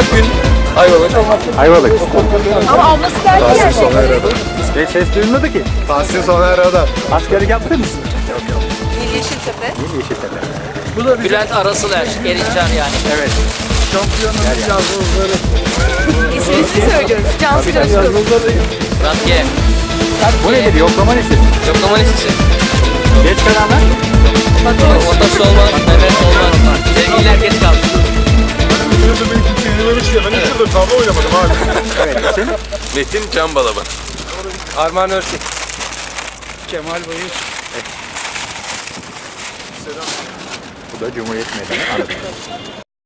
Akgün, Ayvalık. Ayvalık. Ama ablası geldi yani. Ve ses duyulmadı ki. Tahsin Sonera'da. Askerlik yaptın mı? Nil Yeşiltepe. Değil Yeşiltepe. Bülent Arasıler, Erincan yani. Evet. İsmini söylüyoruz. Cansu Coşkun. Murat G. Bu nedir? Yoklama listesi. Yoklama listesi. Geç kalanlar. Yıldır tavla oynamadım abi. Evet. Isim? Metin Can Balaban. Armağan Öztürk. Bu da Cumhuriyet Meydanı. Anadolu.